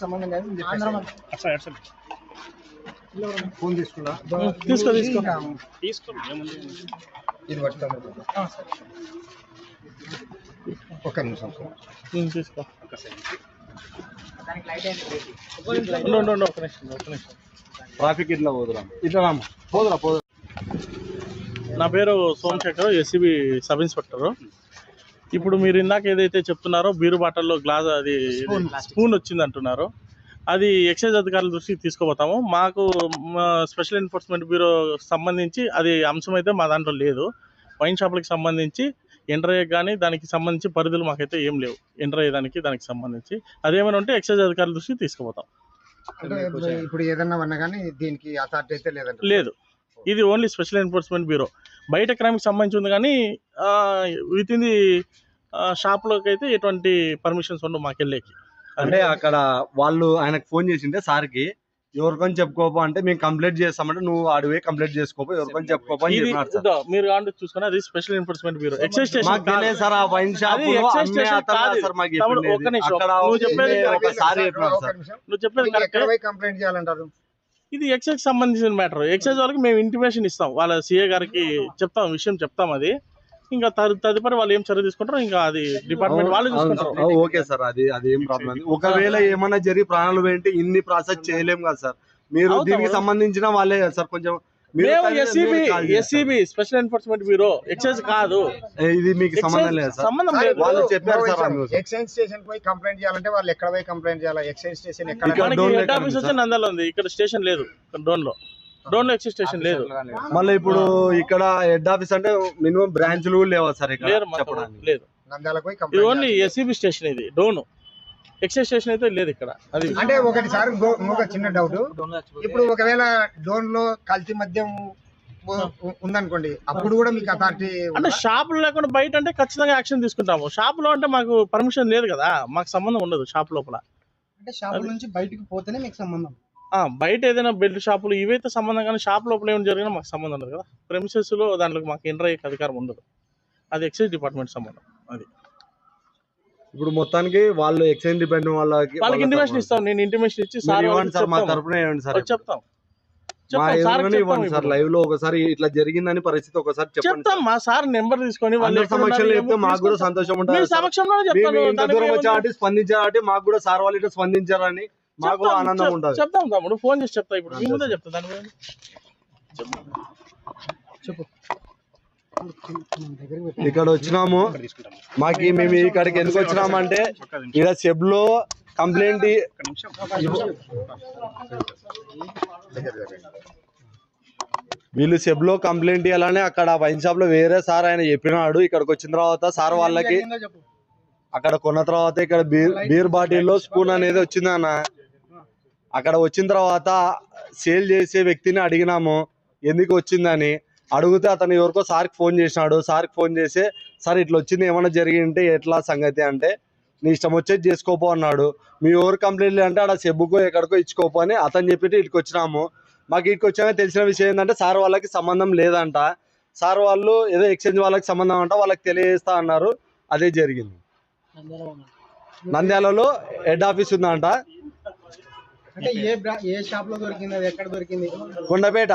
సంబంధం లేదు. ఫోన్ తీసుకున్నా తీసుకో, తీసుకో. ఇది పట్టుకోండి నిమిషం. సార్ తీసుకో. ఒక సెకండ్. నిమిషం ఒక నిమిషం. ట్రాఫిక్ ఇట్లా పోదురా. ఇట్లా రాము పోదురా పోదురా. నా పేరు సోమశేఖర్ ఎస్సీబీ సబ్ ఇన్స్పెక్టర్. ఇప్పుడు మీరు ఇందాక ఏదైతే చెప్తున్నారో బీరు బాటల్లో గ్లాస్ అది స్పూన్ వచ్చింది అంటున్నారు అది ఎక్సైజ్ అధికారుల దృష్టికి తీసుకుపోతాము. మాకు మా స్పెషల్ ఎన్ఫోర్స్మెంట్ బ్యూరో సంబంధించి అది అంశం అయితే మా దాంట్లో లేదు. వైన్ షాపులకు సంబంధించి ఎంటర్ అయ్యే కానీ దానికి సంబంధించి పరిధులు మాకైతే ఏం లేవు. ఎంటర్ అయ్యేదానికి దానికి సంబంధించి. అదేమైనా ఉంటే ఎక్సైజ్ అధికారుల దృష్టికి తీసుకుపోతాం. ఇప్పుడు- ఏదన్నా ఉన్నా కానీ దీనికి అథారిటీ అయితే లేదు. ఇది ఓన్లీ స్పెషల్ ఎన్ఫోర్స్మెంట్ బ్యూరో. బయట క్రైమ్కి సంబంధించి ఉంది కానీ విత్ ఇన్ ది షాప్లోకి అయితే ఎటువంటి పర్మిషన్స్ ఉండవు మాకు వెళ్ళేకి అంటే అక్కడ వాళ్ళు ఆయనకు ఫోన్ చేసింటే సార్కి ఎవరికొని చెప్పుకోపో అంటే మేము కంప్లైంట్ చేస్తామంటే నువ్వు అడివే కంప్లైంట్ చేసుకోపో ఎవరికొని చెప్పుకోపో అని ఇది చెప్పినారు సార్ ఇదో మీరు కాండి చూసుకుని అది స్పెషల్ ఎన్ఫోర్స్మెంట్ బ్యూరో ఎక్సైజ్ మాకు స్టేషన్ తెలియదు సార్ ఆ వైన్ షాప్ అది excise station కాదు. సార్ మాకు తమ్ముడు, చెప్పిండేది. ఒక్క నిమిషం. అక్కడ నువ్వు చెప్పేది ఉండే కరెక్టే. ఒకసారి చెప్పినారు ఒక్క సార్ నిమిషం. నువ్వు చెప్పేది దీన్ని ఎక్కడ కరెక్ట్ పోయి కంప్లైంట్ చేయాలంటారు ఇది ఎక్సైజ్ సంబంధించిన మ్యాటర్ ఎక్సైజ్ వాళ్ళకి మేము ఇంటిమేషన్ ఇస్తాం. వాళ్ళ సీఏ గారికి చెప్తాం విషయం చెప్తాం అది. ఇంకా తదు- తదుపరి వాళ్ళు ఏం చర్య తీసుకుంటారో ఇంకా అది డిపార్ట్మెంట్ వాళ్ళు సార్. Okay sir. అది అది ఏం ప్రాబ్లం. ఒకవేళ ఏమన్నా జరిగి ప్రాణాలు పోయింటే ఇన్ని ప్రాసెస్ చేయలేం కదా సార్. మీరు. దీనికి సంబంధించిన వాళ్ళే సార్. కొంచెం మేము SCB. SCB special enforcement bureau excise కాదు. ఇది మీకు సంబంధం లేదు సార్? సంబంధం లేదు. వాళ్ళు చెప్పారు సార్. ఎక్సైజ్ స్టేషన్ పోయి కంప్లైంట్ చేయాలంటే వాళ్ళు ఎక్కడ పోయి కంప్లైంట్ చేయాలి? ఎక్సైజ్ స్టేషన్ ఎక్కడ ఇక్కడ మనకి డోన్ హెడ్ ఆఫీస్ వచ్చి సార్? నంద్యాల ఉంది. ఇక్కడ స్టేషన్ లేదు. డోన్లో. డోన్లో ఎక్సైజ్ స్టేషన్ లేదు. మళ్ళీ ఇప్పుడు ఇక్కడ హెడ్ ఆఫీస్ అంటే మినిమం బ్రాంచ్లు లేవా సార్ ఇక్కడ చెప్పడానికి? లేదు. నంద్యాలకు పోయి ఓన్లీ ఎస్సీబీ స్టేషన్ ఇది డోన్ ఎక్సైజ్ స్టేషన్ అయితే లేదు ఇక్కడ. అది అంటే ఒకటి సార్ ఇంకొక చిన్న డౌట్ ఇప్పుడు ఒకవేళ డోన్లో కల్తీ మద్యం ఉందనుకోండి అప్పుడు కూడా మీకు అథారిటీ అంటే షాపులు లేకుండా బయట అంటే ఖచ్చితంగా యాక్షన్ తీసుకుంటాము. షాపులో అంటే మాకు పర్మిషన్ లేదు కదా మాకు సంబంధం ఉండదు షాప్ లోపల. అంటే షాప్ నుంచి బయటికి పోతేనే మీకు సంబంధం. బయట ఏదైనా బెల్ట్ షాపులు ఇవైతే సంబంధం కానీ షాప్ లోపల ఏమైనా జరిగినా మాకు సంబంధం ఉండదు కదా. ప్రెమిసెస్లో దాంట్లో మాకు ఎంటర్ అయ్యే అధికారం ఉండదు. అది ఎక్సైజ్ డిపార్ట్మెంట్ సంబంధం అది. ఇప్పుడు మొత్తానికి వాళ్ళు ఎక్స్చేంజ్ డిపెండ్ వాళ్ళకి వాళ్ళకి ఇంటిమేషన్ ఇస్తాం. నేను ఇంటిమేషన్ ఇచ్చి సార్ ఇవ్వండి సార్ మా. తరపున ఇవ్వండి సార్. చెప్తాం. మా ఇవ్వండి సార్ లైవ్లో ఒకసారి ఇట్లా జరిగిందని పరిస్థితి ఒకసారి చెప్తాం. మా సార్ నెంబర్ తీసుకొని వాళ్ళు సమక్షంలో చెప్తే మాకు కూడా. సంతోషం ఉంటుంది ఇంత దూరం? వచ్చి స్పందించారు మాకు కూడా సార్ వాళ్ళు ఇట్లా స్పందించారని మాకు కూడా చెప్తాం, ఆనందం చెప్- ఉంటుంది. చెప్తాం తమ్ముడు. ఫోన్ చేసి చెప్తా ఇప్పుడు. చెప్తా. దాని చెప్పు. ఇక్కడ వచ్చినాము. మాకి మేము ఇక్కడికి ఎందుకు వచ్చినామంటే ఇక్కడ సెబ్లో కంప్లైంట్ వీళ్ళు సెబ్లో కంప్లైంట్ ఇవ్వాలని అక్కడ వైన్ షాప్లో వేరే సార్ ఆయన చెప్పినాడు. ఇక్కడికి వచ్చిన తర్వాత సార్ వాళ్ళకి అక్కడ కొన్న తర్వాత ఇక్కడ బీర్ బీర్ బాటిల్లో స్పూన్ అనేది వచ్చింది అన్న. అక్కడ వచ్చిన తర్వాత సేల్ చేసే వ్యక్తిని అడిగినాము. ఎందుకు వచ్చిందని? అడిగితే అతను ఎవరికో సార్కి ఫోన్ చేసినాడు సార్కి ఫోన్ చేసి సార్ ఇట్లా వచ్చింది ఏమైనా జరిగింటే ఎట్లా సంగతి? అంటే నీ ఇష్టం వచ్చేది చేసుకోపో అన్నాడు. మీ ఎవరు కంప్లైంట్ అంటే ఆడ సెబ్బుకో ఎక్కడికో ఇచ్చుకోపో అని అతను చెప్పి ఇటుకు వచ్చినాము. మాకు ఇటుకు వచ్చాక తెలిసిన విషయం ఏంటంటే సార్ వాళ్ళకి సంబంధం లేదంట. సార్ వాళ్ళు ఏదో ఎక్స్చేంజ్ వాళ్ళకి సంబంధం అంట వాళ్ళకి తెలియజేస్తా అన్నారు. అదే జరిగింది. నంద్యాలలో హెడ్ ఆఫీస్ ఉందంట. అంటే ఏ బ్రా- ఏ షాప్లో దొరికింది అది ఎక్కడ దొరికింది? Kondapeta.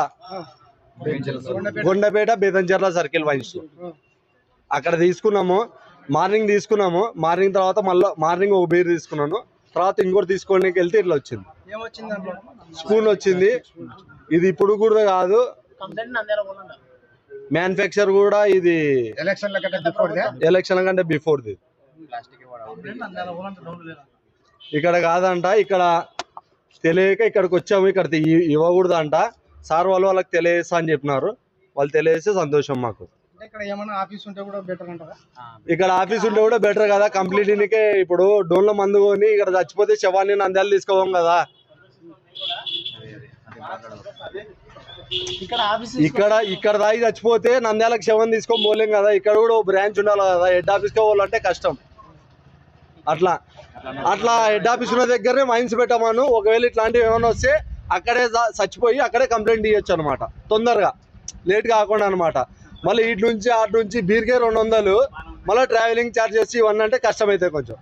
Kondapeta Bedancherla circle wines. అక్కడ తీసుకున్నాము మార్నింగ్ తీసుకున్నాము మార్నింగ్ తర్వాత మళ్ళీ మార్నింగ్ ఒక బీర్ తీసుకున్నాను తర్వాత ఇంకోటి తీసుకోవడానికి వెళ్తే ఇట్లా వచ్చింది. స్పూన్ వచ్చింది. ఇది ఇప్పుడు కూడా కాదు. మ్యానుఫ్యాక్చర్ కూడా ఇది ఎలక్షన్ల కంటే బిఫోర్ దే? ఎలక్షన్? ఇక్కడ కాదంట ఇక్కడ తెలియక ఇక్కడికి వచ్చాము ఇక్కడ ఇవ్వకూడదంట. సార్ వాళ్ళు వాళ్ళకి తెలియజేస్తా అని చెప్పినారు. వాళ్ళు తెలియజేస్తే సంతోషం మాకు. ఇక్కడ ఆఫీస్ ఉంటే కూడా బెటర్ అంటారా? ఇక్కడ ఆఫీస్ ఉంటే కూడా బెటర్ కదా. కంప్లీట్ ఇప్పుడు డోన్లో మందు కొని ఇక్కడ చచ్చిపోతే శవాన్ని నంద్యాల తీసుకోవం కదా. ఇక్కడ ఆఫీస్ ఇక్కడ ఇక్కడ దాగి చచ్చిపోతే నంద్యాలకు శవం తీసుకొని పోలేం కదా. ఇక్కడ కూడా బ్రాంచ్ ఉండాలి కదా. హెడ్ ఆఫీస్కి పోవాలంటే కష్టం. అట్లా. అట్లా హెడ్ ఆఫీస్ ఉన్న దగ్గరనే మైన్స్ పెట్టమను. ఒకవేళ ఇట్లాంటివి ఏమైనా వస్తే అక్కడే చచ్చిపోయి అక్కడే కంప్లైంట్ ఇవ్వచ్చు అనమాట తొందరగా. లేట్ కాకుండా అనమాట మళ్ళీ ఇటు నుంచి అటు నుంచి బీర్కే రెండు వందలు మళ్ళీ ట్రావెలింగ్ ఛార్జెస్ ఇవన్నీ అంటే కష్టమైతే కొంచెం.